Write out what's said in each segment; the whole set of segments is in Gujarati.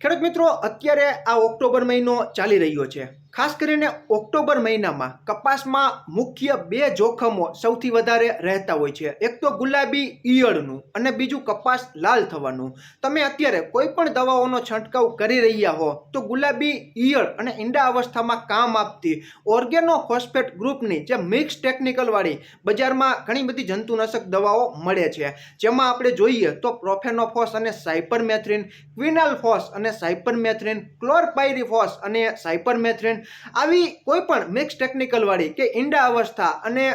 ખેડૂત મિત્રો અત્યારે આ ઓક્ટોબર મહિનો ચાલી રહ્યો છે. ખાસ કરીને ઓક્ટોબર મહિનામાં કપાસમાં મુખ્ય બે જોખમો સૌથી વધારે રહેતા હોય છે. એક તો ગુલાબી ઈયળનું અને બીજું કપાસ લાલ થવાનું. તમે અત્યારે કોઈ પણ દવાઓનો છંટકાવ કરી રહ્યા હો, તો ગુલાબી ઈયળ અને ઈંડા અવસ્થામાં કામ આપતી ઓર્ગેનો ફોસ્ફેટ ગ્રુપની જે મિક્સ ટેકનિકલવાળી બજારમાં ઘણી બધી જંતુનાશક દવાઓ મળે છે. જેમાં આપણે જોઈએ તો પ્રોફેનોફોસ અને સાયપરમેથ્રિન, ક્વિનાલફોસ અને સાયપરમેથ્રિન, ક્લોરપાયરીફોસ અને સાયપરમેથ્રિન આવી કોઈ પણ મિક્સ ટેકનિકલવાળી કે ઈંડા અવસ્થા અને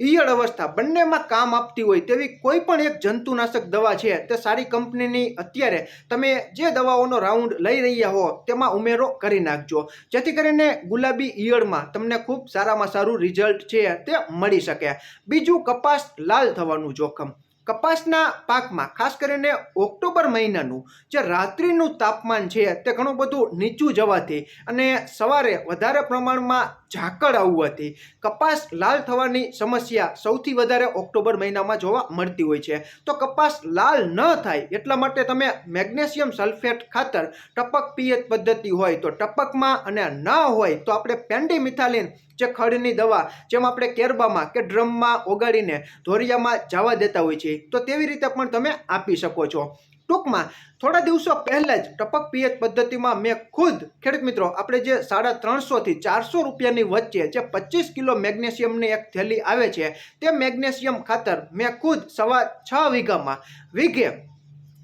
ઈયળ અવસ્થા બંનેમાં કામ આપતી હોય તેવી કોઈ પણ એક જંતુનાશક દવા છે, તે સારી કંપનીની અત્યારે તમે જે દવાઓનો રાઉન્ડ લઈ રહ્યા હો, તેમાં ઉમેરો કરી નાખજો. જેથી કરીને ગુલાબી ઈયળમાં તમને ખૂબ સારામાં સારું રિઝલ્ટ છે, તે મળી શકે. બીજું કપાસ લાલ થવાનું જોખમ. કપાસના પાકમાં, ખાસ કરીને ઓક્ટોબર મહિનાનું જે રાત્રિનું તાપમાન છે તે ઘણું બધું નીચું જવાથી અને સવારે વધારે પ્રમાણમાં ઝાકળ આવવાથી કપાસ લાલ થવાની સમસ્યા સૌથી વધારે ઓક્ટોબર મહિનામાં જોવા મળતી હોય છે. તો કપાસ લાલ ન થાય એટલા માટે તમે મેગ્નેશિયમ સલ્ફેટ ખાતર ટપક પિયત પદ્ધતિ હોય તો ટપકમાં અને ન હોય તો આપણે પેન્ડીમિથાલિન જે ખડની દવા જેમ આપણે કેરબામાં કે ડ્રમમાં ઓગાળીને ધોરિયામાં જવા દેતા હોય છે, તો તેવી રીતે પણ તમે આપી શકો છો. ટૂંકમાં, થોડા દિવસો પહેલાં જ ટપક પિયત પદ્ધતિમાં મેં ખુદ, ખેડૂત મિત્રો, આપણે જે સાડા ત્રણસોથી ચારસો રૂપિયાની વચ્ચે જે પચીસ કિલો મેગ્નેશિયમની એક થેલી આવે છે, તે મેગ્નેશિયમ ખાતર મેં ખુદ સવા છ વીઘામાં વીઘે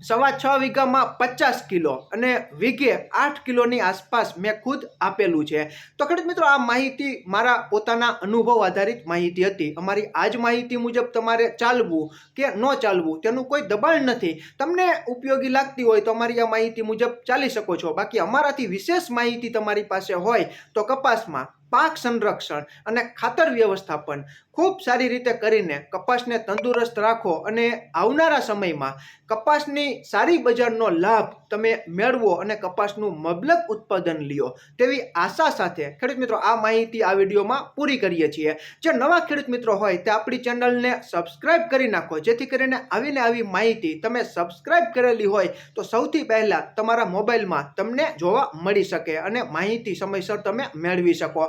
સવા છ વીઘામાં પચાસ કિલો અને વીઘે આઠ કિલોની આસપાસ મેં ખુદ આપેલું છે. તો ખેડૂત મિત્રો, આ માહિતી મારા પોતાના અનુભવ આધારિત માહિતી હતી. અમારી આ જ માહિતી મુજબ તમારે ચાલવું કે ન ચાલવું તેનું કોઈ દબાણ નથી. તમને ઉપયોગી લાગતી હોય તો અમારી આ માહિતી મુજબ ચાલી શકો છો. બાકી અમારાથી વિશેષ માહિતી તમારી પાસે હોય તો કપાસમાં પાક સંરક્ષણ અને ખાતર વ્યવસ્થાપન ખૂબ સારી રીતે કરીને કપાસને તંદુરસ્ત રાખો અને આવનારા સમયમાં કપાસની સારી બજારનો લાભ તમે મેળવો અને કપાસનું મબલક ઉત્પાદન લ્યો તેવી આશા સાથે ખેડૂત મિત્રો આ માહિતી આ વિડીયોમાં પૂરી કરીએ છીએ. જે નવા ખેડૂત મિત્રો હોય તે આપણી ચેનલને સબસ્ક્રાઇબ કરી નાખો, જેથી કરીને આવીને આવી માહિતી તમે સબસ્ક્રાઇબ કરેલી હોય તો સૌથી પહેલાં તમારા મોબાઈલમાં તમને જોવા મળી શકે અને માહિતી સમયસર તમે મેળવી શકો.